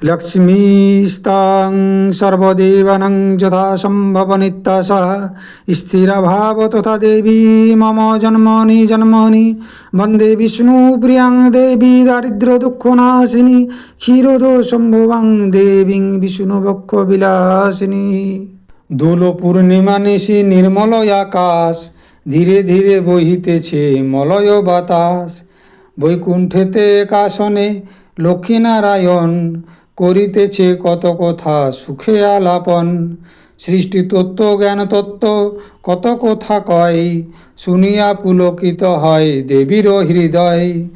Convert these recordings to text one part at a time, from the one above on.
লক্ষ্মীস্তাং সর্বদেবানাং যথা সম্ভব নিত্যাসা স্থিরভাব তথা দেবী মম জন্মনি জন্মনি বন্দে বিষ্ণুপ্রিয়াং দেবী দারিদ্র দুঃখনাশিনী ক্ষীরোদশম্ভুবাং দেবীং বিষ্ণুবক্ষ বিলাসিনী দোল পূর্ণিমা নিশি নির্মল আকাশ ধীরে ধীরে বহিতেছে মলয় বাতাস। বৈকুণ্ঠেতে কাশনে লক্ষ্মীনারায়ণ করিতেছে কত কথা, সুখে আলাপন। সৃষ্টি তত্ত্ব, জ্ঞান তত্ত্ব, কত কথা কয়। শুনিয়া পুলকিত হয় দেবীর হৃদয়।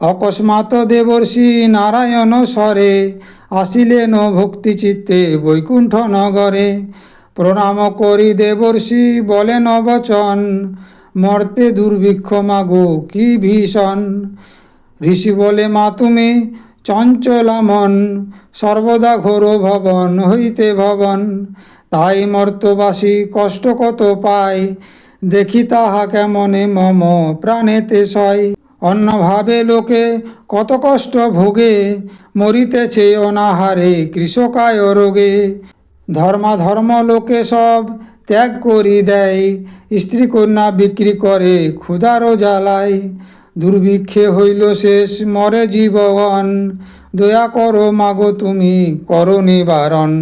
অকস্মাৎ দেবর্ষি নারায়ণ স্বরে, আসিলেন ভক্তি চিত্তে বৈকুণ্ঠ নগরে। প্রণাম করি দেবর্ষি, বলেন বচন, মর্তে দুর্ভিক্ষ মাগো, কি ভীষণ। ঋষি বলে, মা, তুমি চঞ্চলা মন সর্বদা ঘোর ভবন, হইতে ভবন। তাই মর্তবাসী কষ্ট কত পায়, দেখি তাহা কেমনে মম প্রাণেতে সয়। অন্যভাবে লোকে কত কষ্ট ভোগে, মরিতেছে অনাহারে কৃষকায় রোগে। ধর্মাধর্ম লোকে সব ত্যাগ করি দেয় স্ত্রী কন্যা বিক্রি করে ক্ষুধারও জ্বালায়। দুর্ভিক্ষে হইল শেষ, মরে জীবন দয়া করো মাগো তুমি, করো নিবারণ।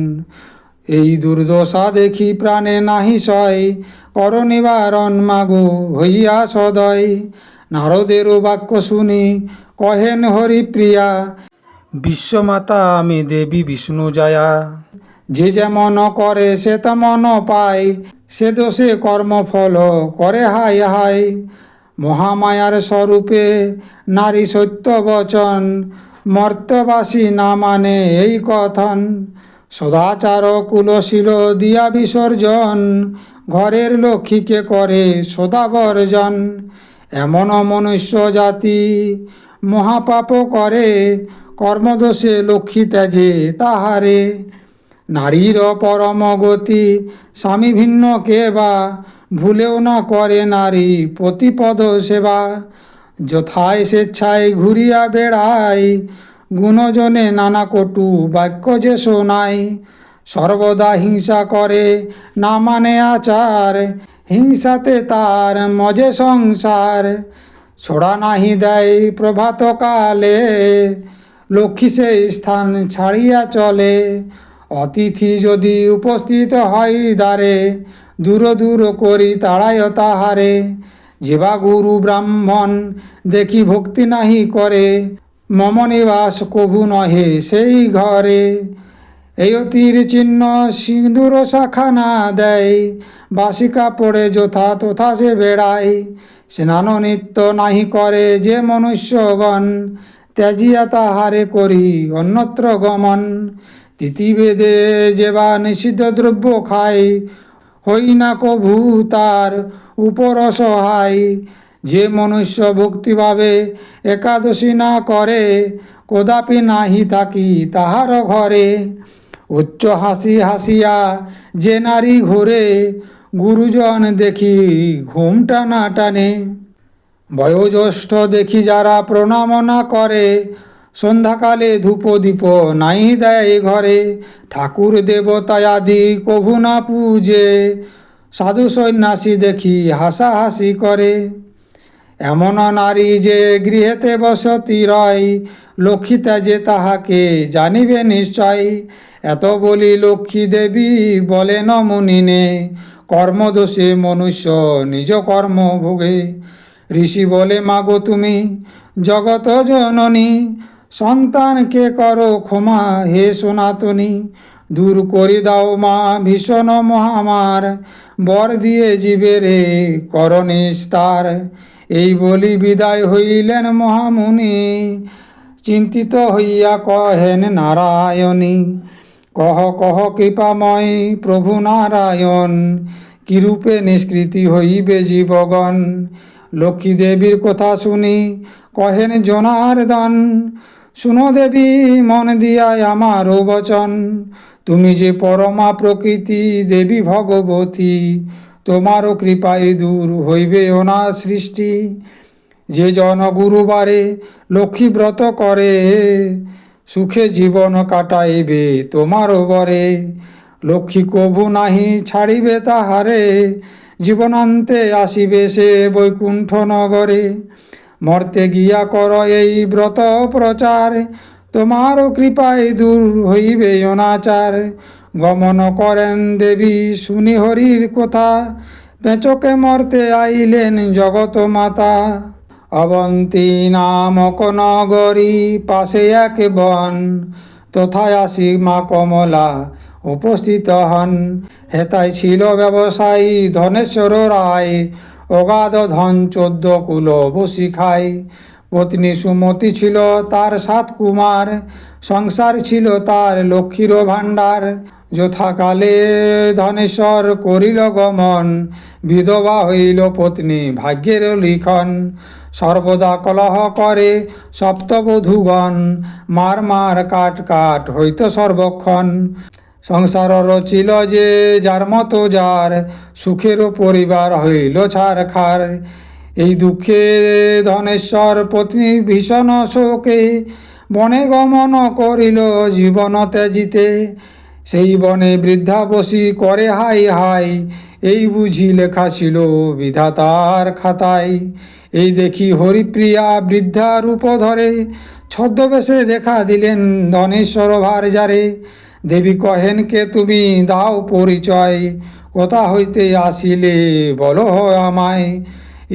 এই দুর্দশা দেখি প্রাণে নাহি সয়, কর নিবারণ মাগো হইয়া সদয়। নারদেরও বাক্য শুনি, কহেন হরিপ্রিয়া, বিশ্বমাতা আমি দেবী বিষ্ণু জয়া। যে যেমন করে সে তেমন পায়, সে দোষে কর্মফল করে হায় হাই মহামায়ার স্বরূপে নারী সত্য বচন, মর্তবাসী না মানে এই কথন। সদাচার কুলশীল দিয়া বিসর্জন, ঘরের লক্ষ্মীকে করে সদাবর্জন এমন মনুষ্য জাতি মহাপাপ করে, কর্মদোষে লক্ষ্মী ত্যাজে তাহারে। নারীর পরম গতি। স্বামী ভিন্ন কে বা? ভুলেও না করে নারী প্রতিপদ সেবা। যথায় স্বেচ্ছায় ঘুরিয়া বেড়ায় গুণজনে নানা কটু বাক্য যে শোনায়। সর্বদা হিংসা করে, না মানে আচার। হিংসাতে তার মজে সংসার। ছোড়া নাহি দেয় প্রভাতকালে। লক্ষ্মী সেই স্থান ছাড়িয়া চলে। অতিথি যদি উপস্থিত হয় দ্বারে দূর দূর করি তাড়ায় তাহারে। যেবা গুরু ব্রাহ্মণ দেখি ভক্তি নাহি করে, মম নিবাস কভু নহে সেই ঘরে। এই অতির চিহ্ন সিঁদুর শাখা না দেয় বাসি কাপড়ে যথা তথা সে বেড়ায়। স্নান নিত্য নাহি করে যে মনুষ্যগণ, ত্যাজিয়া তাহারে করি অন্যত্র গমন। তিতিবেদে যে বা নিষিদ্ধ দ্রব্য খায় হই না কভু তার উপর অসহায়। যে মনুষ্য ভক্তিভাবে একাদশী না করে, কদাপি নাহি থাকি তাহার ঘরে। উচ্চ হাসি হাসিয়া যে নারী ঘোরে, গুরুজন দেখি ঘুমটা না টানে। বয়োজ্যেষ্ঠ দেখি যারা প্রণাম না করে সন্ধ্যাকালে ধূপ দীপ নাই দেয় ঘরে। ঠাকুর দেবতা আদি কভু না পূজে। সাধু সন্ন্যাসী দেখি হাসাহাসি করে। এমন নারী যে গৃহেতে বসতি রয়, লক্ষ্মীতা যে তাহাকে জানিবে নিশ্চয়। এত বলি লক্ষ্মী দেবী বলেন মুনিনে, কর্মদোষে মনুষ্য নিজ কর্ম ভোগে। ঋষি বলে, মাগো তুমি, জগত জননী সন্তানকে করো ক্ষমা হে সনাতনী, দূর করে দাও মা ভীষণ মহামার, বর দিয়ে জীবে রে কর নিস্তার এই বলি বিদায় হইলেন মহামুনি, চিন্তিত হইয়া কহেন নারায়ণী, কহ কহ কৃপাময় প্রভু নারায়ণ, কিরূপে নিষ্কৃতি হইবে জীবগণ? লক্ষ্মী দেবীর কথা শুনি, কহেন জনার্দন শুনো দেবী, মন দিয়ায় আমারও বচন তুমি যে পরমা প্রকৃতি, দেবী ভগবতী, তোমারও কৃপায় দূর হইবে অনা সৃষ্টি। যে জন গুরুবারে লক্ষ্মী ব্রত করে, সুখে জীবন কাটাইবে তোমারও বরে লক্ষ্মী কভু নাহি ছাড়িবে তাহারে, জীবনান্তে আসিবে সে বৈকুণ্ঠ নগরে। মর্তে গিয়া কর এই ব্রত প্রচার। তোমার কৃপায় দূর হইবে অনাচার। গমন করেন দেবী, শুনি হরির কথা। পেঁচকে মর্তে আইলেন জগত মাতা। অবন্তী নামক নগরী পাশে এক বন। তথায় আসি মা কমলা উপস্থিত হন। হেতাই ছিল ব্যবসায়ী ধনেশ্বর রায়। অগাধ ধন চোদ্দ কুল বসি খায়। পত্নী সুমতি ছিল তার সাত কুমার, সংসার ছিল তার লক্ষ্মীর ভাণ্ডার। যথাকালে ধনেশ্বর করিল গমন, বিধবা হইল পত্নী ভাগ্যের লিখন। সর্বদা কলহ করে সপ্তবধূগণ, মার মার কাট কাট হইত সর্বক্ষণ। সংসার রচিল যে, যার মতো যার সুখের পরিবার হইল ছাড় খার। এই দুঃখে ধনেশ্বর পত্নী ভীষণ শোকে, বনে গমন করিল জীবন ত্যাজিতে। সেই বনে বৃদ্ধা বসি করে হাই হাই, এই বুঝি লেখা ছিল বিধাতার খাতায়। এই দেখি হরিপ্রিয়া বৃদ্ধা রূপ ধরে, ছদ্মবেশে দেখা দিলেন ধনেশ্বর ভার যারে। দেবী কহেন, কে তুমি? দাও পরিচয়। কোথা হইতে আসিলে বলো আমায়।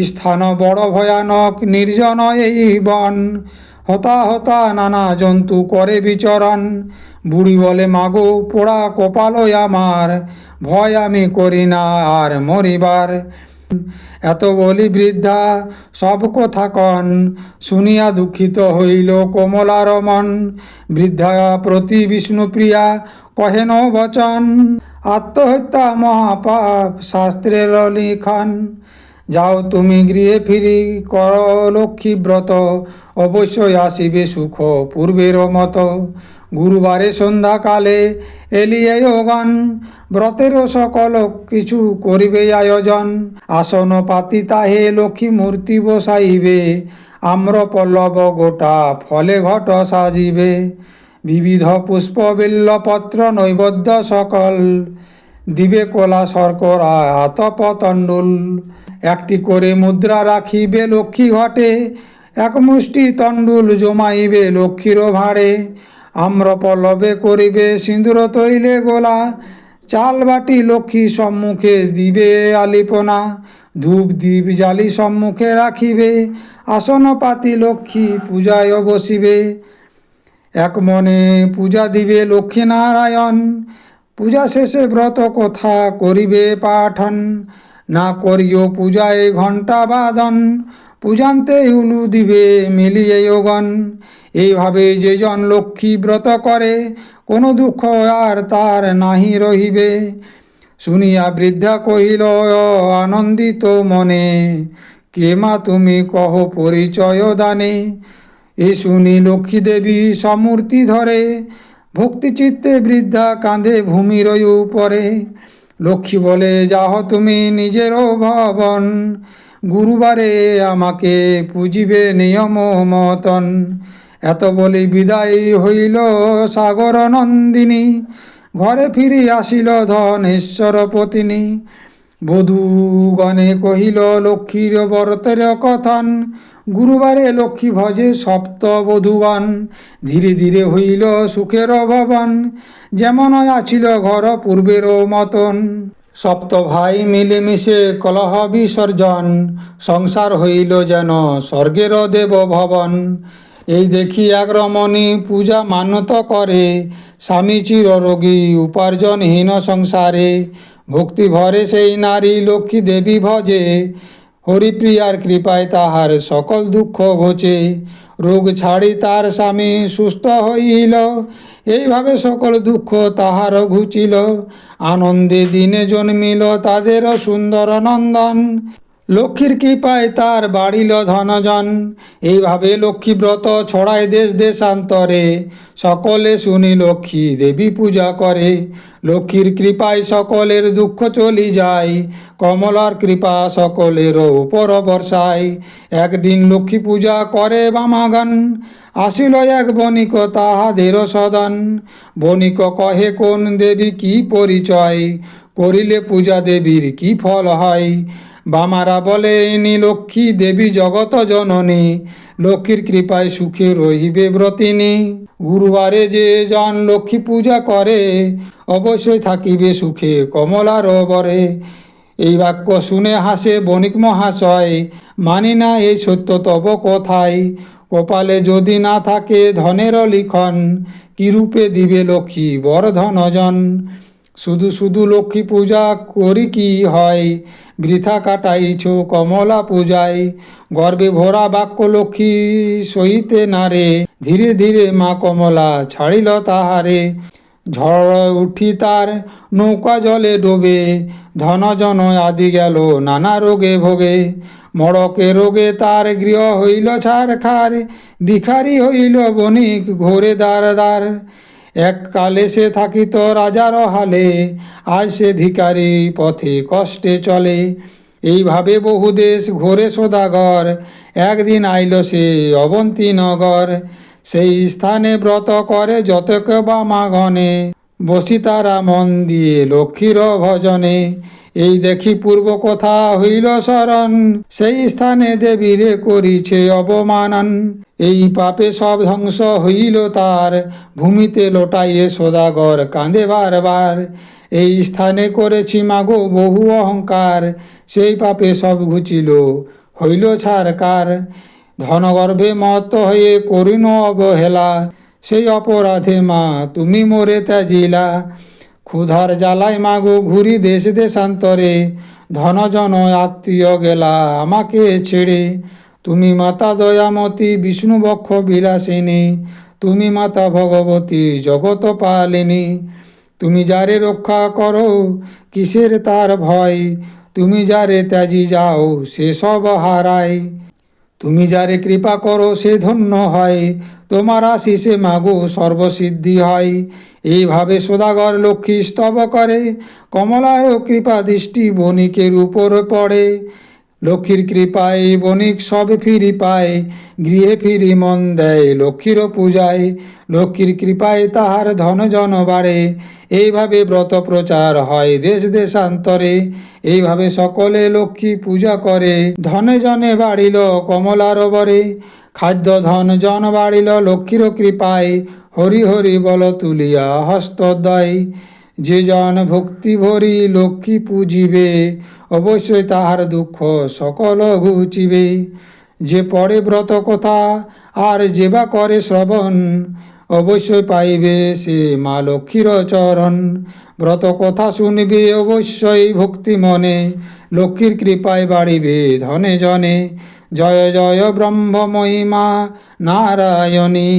স্থান বড় ভয়ানক, নির্জন এই বন। হতা হতা নানা জন্তু করে বিচরণ। বুড়ি বলে, মাগো, পোড়া কপালই আমার। ভয় আমি করি না আর মরিবার। এত বলি বৃদ্ধা, সব কথা কন, শুনিয়া দুঃখিত হইল কোমলার মন। বৃদ্ধা, প্রতি বিষ্ণুপ্রিয়া কহেন বচন। আত্মহত্যা মহাপাপ, শাস্ত্রের লিখন। যাও তুমি গৃহে ফিরি, কর লক্ষ্মী ব্রত। অবশ্যই আসিবে সুখ পূর্বের মতো। গুরুবারে সন্ধ্যাকালে এলিয়ে গণ, ব্রতের সকল কিছু করিবে আয়োজন। আসন পাতি তাহে লক্ষ্মী মূর্তি বসাইবে। আম্র পল্লব গোটা ফলে ঘট সাজিবে। বিবিধ পুষ্প বেল্লপত্র নৈবদ্য সকল। দিবে কলা শর্করা, আতপ তণ্ডুল। একটি করে মুদ্রা রাখিবে লক্ষ্মী ঘটে, এক মুষ্টি তণ্ডুল জমাইবে লক্ষ্মীর ভাঁড়ে। আম্র পল্লবে করিবে সিঁদুর তৈলে গোলা, চাল বাটি লক্ষ্মী সম্মুখে দিবে আলিপনা, ধূপ দ্বীপ জালি সম্মুখে রাখিবে, আসন পাতি লক্ষ্মী পূজায় বসিবে। এক মনে পূজা দিবে লক্ষ্মীনারায়ণ পূজা শেষে ব্রত কথা করিবে পাঠন না করিও পূজায় ঘণ্টা বাদন পূজান্তে উলু দিবে মিলিয়ে যোগন। এইভাবে যে জন লক্ষ্মী ব্রত করে, কোনো দুঃখ আর তার নাহি রহিবে। শুনিয়া বৃদ্ধা কহিল আনন্দিত মনে, কে মা তুমি কহ পরিচয় দানে? এ শুনি লক্ষ্মী দেবী সমূর্তি ধরে, ভক্তিচিত্তে বৃদ্ধা কাঁধে ভূমি ভূমির উপরে লক্ষ্মী বলে, যাহ তুমি নিজেরও ভবন, গুরুবারে আমাকে পুজিবে নিয়ম মতন। এত বলি বিদায় হইল সাগর নন্দিনী, ঘরে ফিরি আসিল ধনেশ্বর পতিনী। বধূগণে কহিল, লক্ষ্মীর বরতের কথন, গুরুবারে লক্ষ্মী ভজে সপ্ত বধূগণ। ধীরে ধীরে হইল সুখের ভবন, যেমন আছিল ঘর পূর্বের মতন। সপ্ত ভাই মিলেমিশে কলহ বিসর্জন, সংসার হইল যেন স্বর্গের দেব ভবন। এই দেখি এক রমণী পূজা মানত করে, স্বামী চিররোগী উপার্জনহীন সংসারে। ভক্তি ভরে সেই নারী লক্ষ্মী দেবী ভজে, হরিপ্রিয়ার কৃপায় তাহার সকল দুঃখ ঘোচে। রোগ ছাড়ি তার স্বামী সুস্থ হইল, এইভাবে সকল দুঃখ তাহার ঘুচিল। আনন্দে দিনে জন্মিল তাদের সুন্দর নন্দন। লক্ষ্মীর কৃপায় তার বাড়িল ধনজন। এইভাবে লক্ষ্মী ব্রত ছড়ায় দেশ দেশান্তরে। সকলে শুনি লক্ষ্মী দেবী পূজা করে। লক্ষ্মীর কৃপায় সকলের দুঃখ চলি যায়। কমলার কৃপা সকলের উপর বর্ষায়। একদিন লক্ষ্মী পূজা করে বামাগান আসিল এক বণিক তাহাদের সদন। বণিক কহে, কোন দেবী কি পরিচয়? করিলে পূজা দেবীর কি ফল হয়? বামারা বলে, ইনি লক্ষ্মী দেবী জগত জননী, লক্ষ্মীর কৃপায় সুখে রহিবে ব্রতিনী। গুরুবারে যে জন লক্ষ্মী পূজা করে, অবশ্যই থাকিবে সুখে কমলার বরে। এই বাক্য শুনে হাসে বণিক মহাশয়, মানি না এই সত্য তব কথায় কপালে যদি না থাকে ধনের লিখন, কিরূপে দিবে লক্ষ্মী বর ধনজন শুধু শুধু লক্ষ্মী পূজা করি কি হয়? বৃথা কাটাইছ কমলা পূজায়। গর্বে ভরা বাক্য লক্ষ্মী সহিতে নারে ধীরে ধীরে মা কমলা ছাড়িল তাহারে। ঝড় উঠি তার নৌকা জলে ডোবে। ধনজন আদি গেল নানা রোগে ভোগে। মড়কে রোগে তার গৃহ হইল ছাড় খার ভিখারি হইল বণিক ঘোরে দ্বার দ্বার। এককালে সে থাকিত রাজার হালে, আজ সে ভিকারি পথে কষ্টে চলে। এইভাবে বহু দেশ ঘোরে সদাগর, একদিন আইল সে অবন্তীনগর। সেই স্থানে ব্রত করে যতক বা মাগনে বসি তারা মন দিয়ে লক্ষ্মীর ভজনে, এই দেখি পূর্ব কথা হইল শরণ, সেই স্থানে দেবীরে করিছে অবমানন। এই পাপে সব ধ্বংস হইল তার, ভূমিতে লোটাইয়ে সদাগর কাঁদে বারবার। এই স্থানে করেছি মাগো বহু অহংকার, সেই পাপে সব ঘুচিল, হইল ছাড়কার ধনগর্ভে মত হয়ে করিন অবহেলা সেই অপরাধে মা, তুমি মোরে ত্যাজিলা। ক্ষুধার জ্বালায় মাগো ঘুরি দেশ দেশান্তরে। ধনজন আত্মীয় গেলা আমাকে ছেড়ে। তুমি মাতা দয়ামতী, বিষ্ণু বক্ষ বিলাসিনী। তুমি মাতা ভগবতী জগত পালিনী। তুমি যারে রক্ষা করো, কিসের তার ভয়? তুমি যারে ত্যাজি যাও, সে সব হারায়। তুমি যারে কৃপা করো, সে ধন্য হয়। তোমার আশিসে মাগো সর্বসিদ্ধি হয়। এইভাবে সদাগর লক্ষ্মী স্তব করে। কমলার কৃপা দৃষ্টি বণিকের উপর পড়ে। লক্ষ্মীর কৃপায় বণিক সব ফিরি পায়, গৃহে ফিরি মন দেয় লক্ষ্মীরও পূজায়। লক্ষ্মীর কৃপায় তাহার ধন জন বাড়ে, এইভাবে ব্রত প্রচার হয় দেশ দেশান্তরে। এইভাবে সকলে লক্ষ্মী পূজা করে ধনে জনে বাড়িল কমলার বরে। খাদ্য ধন জন বাড়িল লক্ষ্মীর কৃপায়, হরি হরি বল তুলিয়া হস্তদ্বয় যে জন ভক্তি ভরি লক্ষ্মী পুজিবে, অবশ্যই তাহার দুঃখ সকল ঘুচিবে। যে পড়ে ব্রত কথা, আর যে বা করে শ্রবণ, অবশ্যই পাইবে সে মা লক্ষ্মীর চরণ। ব্রত কথা শুনবে অবশ্যই ভক্তি মনে, লক্ষ্মীর কৃপায় বাড়িবে ধনে জনে। জয় জয় ব্রহ্ম মহিমা নারায়ণী,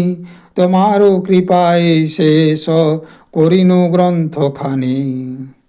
তোমারও কৃপায় শেষ। 꼬리누그런 독하니.